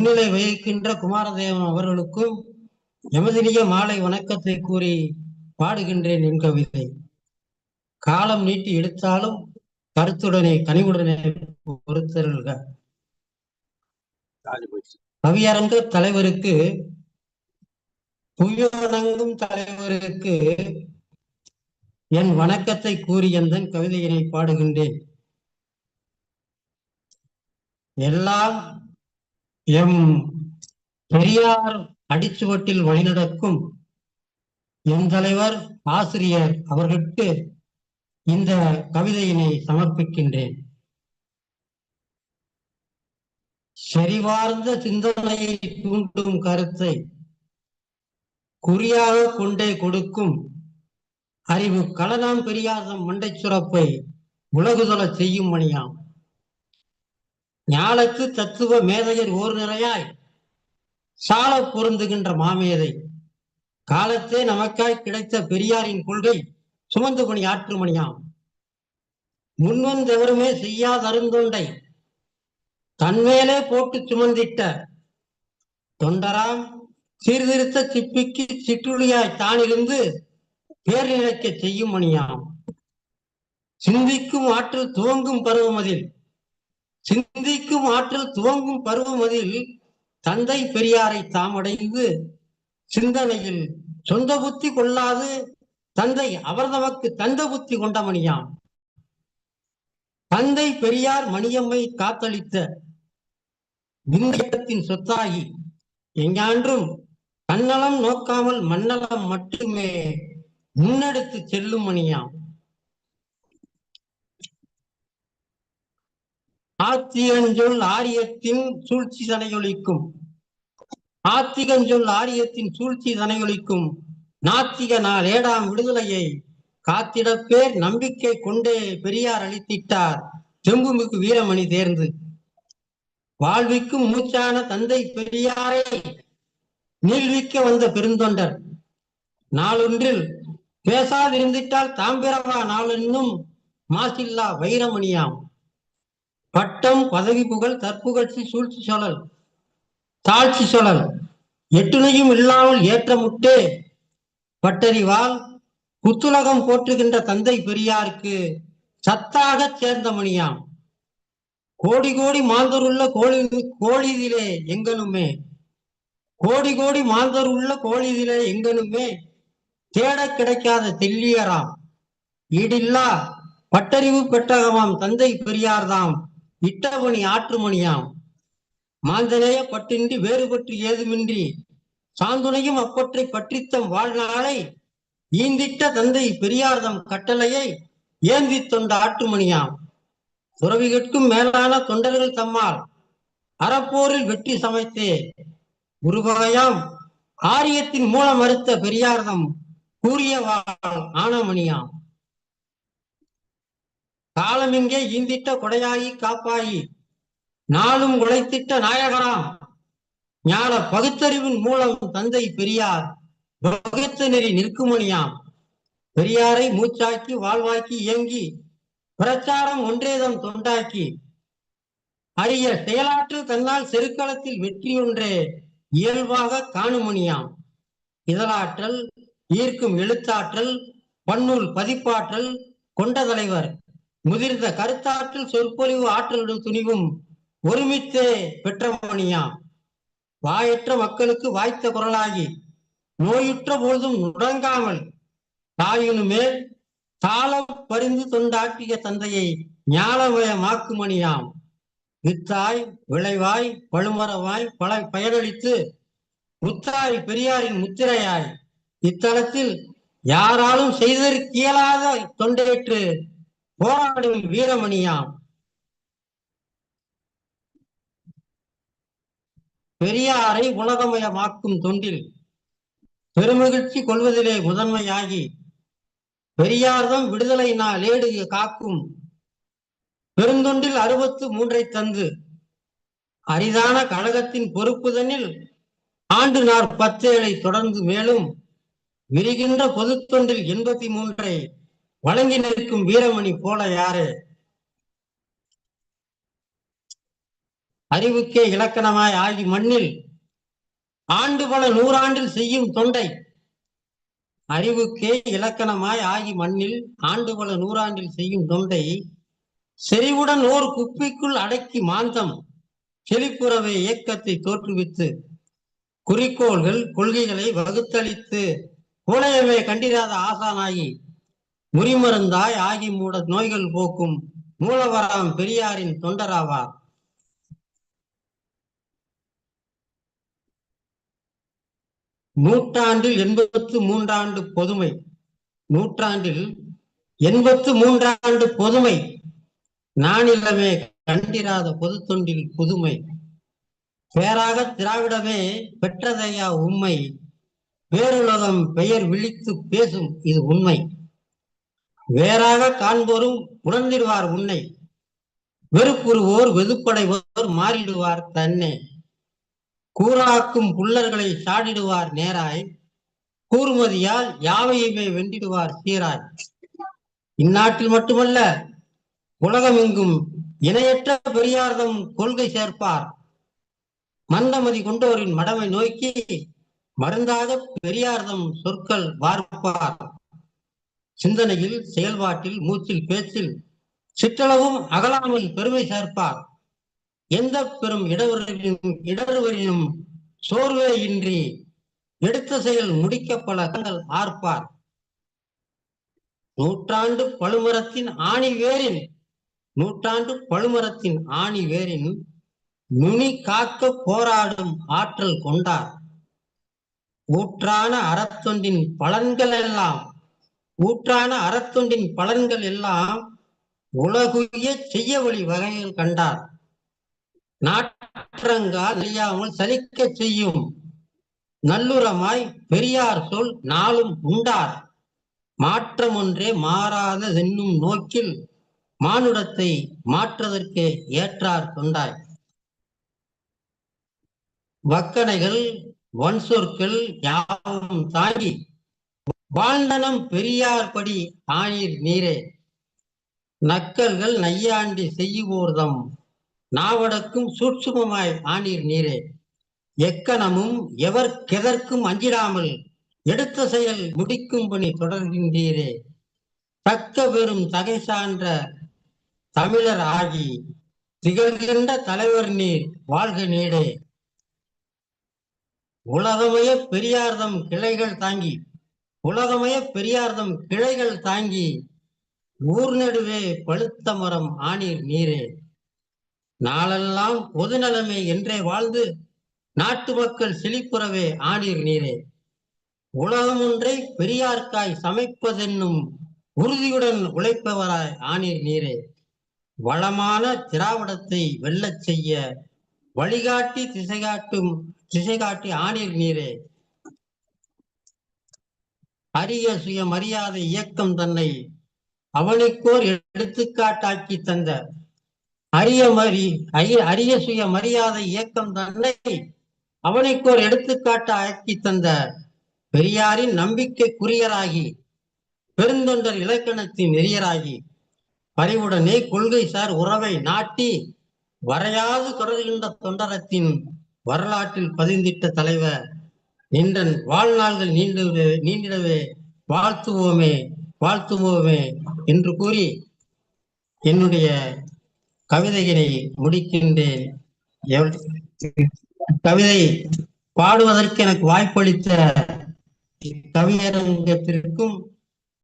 முன்னிலை வகிக்கின்ற குமாரதேவன் அவர்களுக்கும் எமதினிய மாலை வணக்கத்தை கூறி பாடுகின்றேன் என் கவிதை. காலம் நீட்டி எடுத்தாலும் கருத்துடனே கனிவுடனே பொறுத்தருள்க. கவியரங்க தலைவருக்கு புவியடங்கும் தலைவருக்கு என் வணக்கத்தை கூறி எந்தன் கவிதையினை பாடுகின்றேன்? எல்லாம் எம் பெரியார் அடிச்சுவட்டில் வழிநடக்கும் என் தலைவர் ஆசிரியர் அவர்களுக்கு இந்த கவிதையினை சமர்ப்பிக்கின்றேன். செறிவார்ந்த சிந்தனையை தூண்டும் கருத்தை குறியாக கொண்டே கொடுக்கும் அறிவு களனாம் பெரியார்தம் மண்டை சுரப்பை உலகுதொல செய்யும் மணியாம். ஞாலத்து தத்துவ மேதையர் ஓர் நிறையாய் சால பொருந்துகின்ற மாமேதை. காலத்தே நமக்காய் கிடைத்த பெரியாரின் கொள்கை சுமந்து பணி ஆற்றுமணியாம் முன்வந்தெவருமே செய்யாத அருந்தொண்டை தன்மேலே போட்டு சுமந்திட்ட தொண்டராம் சீர்திருத்த சிப்பிக்கு சிற்றுளியாய் தானிருந்து பேர் நிலைக்க செய்யும் மணியாம். சிந்திக்கும் ஆற்றல் துவங்கும் பருவமதில் சிந்திக்கும் ஆற்றல் துவங்கும் பருவமதில் தந்தை பெரியாரை தாமடைந்து சிந்தனையில் சொந்த புத்தி கொள்ளாது தந்தை அவர் தமக்கு தந்த புத்தி கொண்ட மணியாம் தந்தை பெரியார் மணியம்மை காத்தளித்த விந்தியத்தின் சொத்தாகி எங்கான்றும் தன்னலம் நோக்காமல் மன்னலம் மட்டுமே முன்னெடுத்து செல்லும் மணியாம். ஆத்திகஞ்சொல் ஆரியத்தின் சூழ்ச்சி தனையொலிக்கும் ஆத்திகஞ்சொல் ஆரியத்தின் சூழ்ச்சி தனையொலிக்கும் நாத்திக நாள் ஏடாம் விடுதலையை காத்திடப்பேர் நம்பிக்கை கொண்டே பெரியார் அளித்திட்டார். செம்புமிகு வீரமணி தேர்ந்து. வாழ்விக்கும் மூச்சான தந்தை பெரியாரை நீள்விக்க வந்த பெருந்தொண்டர். நாளொன்றில் பேசாதிருந்திட்டால் தாம்பிரவா நாளென்னும் மாசில்லா வைரமணியாம். பட்டம் பதவி புகழ் தற்புகழ்ச்சி சூழ்ச்சி சொழல் தாழ்ச்சி சொழல். எட்டுணையும் இல்லாமல் ஏற்றமுட்டே பட்டறிவால் புத்துலகம் போற்றுகின்ற தந்தை பெரியாருக்கு சத்தாக சேர்ந்த மணியாம். கோடி கோடி மாந்தருள்ள கோழி கோழிதிலே எங்கனுமே. கோடி கோடி மாந்தருள்ள கோழிதிலே எங்கனுமே. தேட கிடைக்காத தெல்லியராம். ஈடில்லா பட்டறிவு பெற்றகமாம் தந்தை பெரியார்தாம். இட்டவனி ஆற்றுமணியாம். மாந்தனேய பட்டின்றி வேறுபட்டு ஏதுமின்றி சாந்துணையும் அப்பற்றை பற்றித்தம் வாழ்நாளை ஈந்திட்ட தந்தை பெரியார்தம் கட்டளையை ஏந்தி தொண்ட ஆற்றுமணியாம். துறவிகட்கும் மேலான தொண்டர்கள் தம்மால் அறப்போரில் வெற்றி சமைத்தே. குருபகையாம் ஆரியத்தின் மூலம் மறுத்த பெரியார்தம் கூறியவாள் ஆனமணியாம். காலமிங்கே ஈந்திட்ட கொடையாயி காப்பாயி. நாளும் உழைத்திட்ட நாயகராம். ஞான பகுத்தறிவின் மூலம் தந்தை பெரியார். பகுத்த நெறி நிற்குமணியாம். பெரியாரை மூச்சாக்கி வாழ்வாக்கி இயங்கி. பிரச்சாரம் ஒன்றேதம் தொண்டாக்கி. அரிய செயலாற்றல் தன்னால் செருக்களத்தில் வெற்றி ஒன்றே இயல்பாக காணுமணியாம். இதழாற்றல் ஈர்க்கும் எழுத்தாற்றல் பன்னூல் பதிப்பாற்றல் கொண்ட தலைவர். முதிர்ந்த கருத்தாற்றல் சொற்பொழிவு ஆற்றலுடன் துணிவும் ஒருமித்தே பெற்றமணியாம் வாயற்ற மக்களுக்கு வாய்த்த குரலாகி நோயுற்ற பொழுதும் முடங்காமல் தாயினுமே தாளம் பரிந்து தொண்டாற்றிய தந்தையை ஞானமயமாக்குமணியாம் வித்தாய் விளைவாய் பழுமரவாய் பல பயனளித்து முத்தாய் பெரியாரின் முத்திரையாய் இத்தலத்தில் யாராலும் செய்ததற்கு தொண்டேற்று போராடும் வீரமணியாம் பெரியாரை உலகமயமாக்கும் தொண்டில். பெருமகிழ்ச்சி கொள்வதிலே முதன்மையாகி பெரியார்தம் விடுதலை நாளேடு காக்கும். பெருந்தொண்டில் அறுபத்து மூன்றை தந்து அரிதான கழகத்தின் பொறுப்புதனில் ஆண்டு நாற்பத்தேழை தொடர்ந்து மேலும் விரிகின்ற பொதுத்தொண்டில் எண்பத்தி மூன்றை வழங்கி நிற்கும் வீரமணி போல யாரு? அறிவுக்கே இலக்கணமாய் ஆகி மண்ணில் ஆண்டு பல நூறாண்டில் செய்யும் தொண்டை. அறிவுக்கே இலக்கணமாய் ஆகி மண்ணில் ஆண்டு பல நூறாண்டில் செய்யும் தொண்டை. செறிவுடன் ஓர் குப்பிக்குள் அடக்கி மாந்தம். செழிப்புறவை இயக்கத்தை தோற்றுவித்து குறிக்கோள்கள் கொள்கைகளை வகுத்தளித்து உலகமே கண்டிராத ஆசானாகி முறிமருந்தாய் ஆகி மூட நோய்கள் போக்கும். மூலவராம் பெரியாரின் தொண்டராவார் நூற்றாண்டில் எண்பத்து மூன்றாண்டு பொதுமை. நூற்றாண்டில் எண்பத்து மூன்றாண்டு பொதுமை. நானிலமே கண்டிராத பொது தொண்டில் புதுமை. பேராக திராவிடமே பெற்றதையா உண்மை. பேருலகம் பெயர் விழித்து பேசும் இது உண்மை. வேறாக காண்போரும் உணர்ந்திடுவார் உன்னை. வெறுப்புறுவோர் வெதுப்படைவோர் மாறிடுவார் தன்னே. கூறாக்கும் புல்லர்களை சாடிடுவார் நேராய். கூர்மதியால் யாவையுமே வென்றிடுவார் சீராய். இந்நாட்டில் மட்டுமல்ல உலகமெங்கும் இணையற்ற பெரியார்தம் கொள்கை சேர்ப்பார். மந்தமதி கொண்டோரின் மடமை நோக்கி மருந்தாக பெரியார்தம் சொற்கள் வார்ப்பார். சிந்தனையில் செயல்பாட்டில் மூச்சில் பேச்சில் சிற்றளவும் அகலாமல் பெருமை சேர்ப்பார். எந்த பெரும் இடர்வரினும் இடர்வரினும் சோர்வே இன்றி எடுத்த செயல் முடிக்க பல தங்கள் ஆர்ப்பார். நூற்றாண்டு பழுமரத்தின் ஆணி வேரின் நூற்றாண்டு பழுமரத்தின் ஆணி வேரின் நுனி காக்க போராடும் ஆற்றல் கொண்டார். ஊற்றான அறத்தொண்டின் பலன்கள் எல்லாம் ஊற்றான அறத்தொண்டின் பலன்கள் எல்லாம் உலகுய செய்ய வழி வகையில் கண்டார். நாற்றங்கால் அழியாமல் சலிக்க செய்யும் நல்லுறமாய் பெரியார் சொல் நாளும் உண்டார். மாற்றம் ஒன்றே மாறாத என்னும் நோக்கில் மானுடத்தை மாற்றுவதற்கு ஏற்றார் கொண்டாய் வக்கனைகள் வன்சொற்கள் யாவும் தாங்கி வாழ்ந்தனம் பெரியார் படி ஆணீர் நீரே. நக்கல்கள் நையாண்டி செய்யுவோர்தம். நாவடக்கும் சூட்சுமமாய் ஆணீர் நீரே. எக்கணமும் எவர் கெதற்கும் அஞ்சிடாமல் எடுத்த செயல் முடிக்கும் பணி தொடர்கின்றீரே. தக்க வெறும் தகை சான்ற தமிழர் ஆகி திகழ்கின்ற தலைவர் நீர் வாழ்க நீடே. உலகமய பெரியார்தம் கிளைகள் தாங்கி உலகமய பெரியார்தம் கிளைகள் தாங்கி ஊர் நடுவே பழுத்த மரம் ஆணீர் நீரே. நாளெல்லாம் பொது நலமே என்றே வாழ்ந்து நாட்டு மக்கள் செழிப்புறவே ஆணீர் நீரே. உலகம் ஒன்றை பெரியார்க்காய் சமைப்பதென்னும் உறுதியுடன் உழைப்பவராய் ஆணீர் நீரே. வளமான திராவிடத்தை வெல்லச் செய்ய வழிகாட்டி திசைகாட்டும் திசைகாட்டி ஆணீர் நீரே. அரிய சுயமரியாதை இயக்கம் தன்னை அவனுக்கோர் எடுத்துக்காட்டாக்கி தந்த. அரிய மரி அரிய அரிய சுய மரியாதை இயக்கம் தன்னை அவனுக்கோர் எடுத்துக்காட்டாக்கி தந்த பெரியாரின் நம்பிக்கைக்குரியராகி பெருந்தொண்டர் இலக்கணத்தின் நெறியராகி பறிவுடனே கொள்கை சார் உறவை நாட்டி வரையாது தொடர்கின்ற தொண்டரத்தின் வரலாற்றில் பதிந்திட்ட தலைவர் நின்றன் வாழ்நாள்கள் நீண்டு நீண்டிடவே வாழ்த்துவோமே வாழ்த்துவோமே என்று கூறி என்னுடைய கவிதைகளை முடிக்கின்றேன். கவிதை பாடுவதற்கு எனக்கு வாய்ப்பளித்த கவியரங்கத்திற்கும்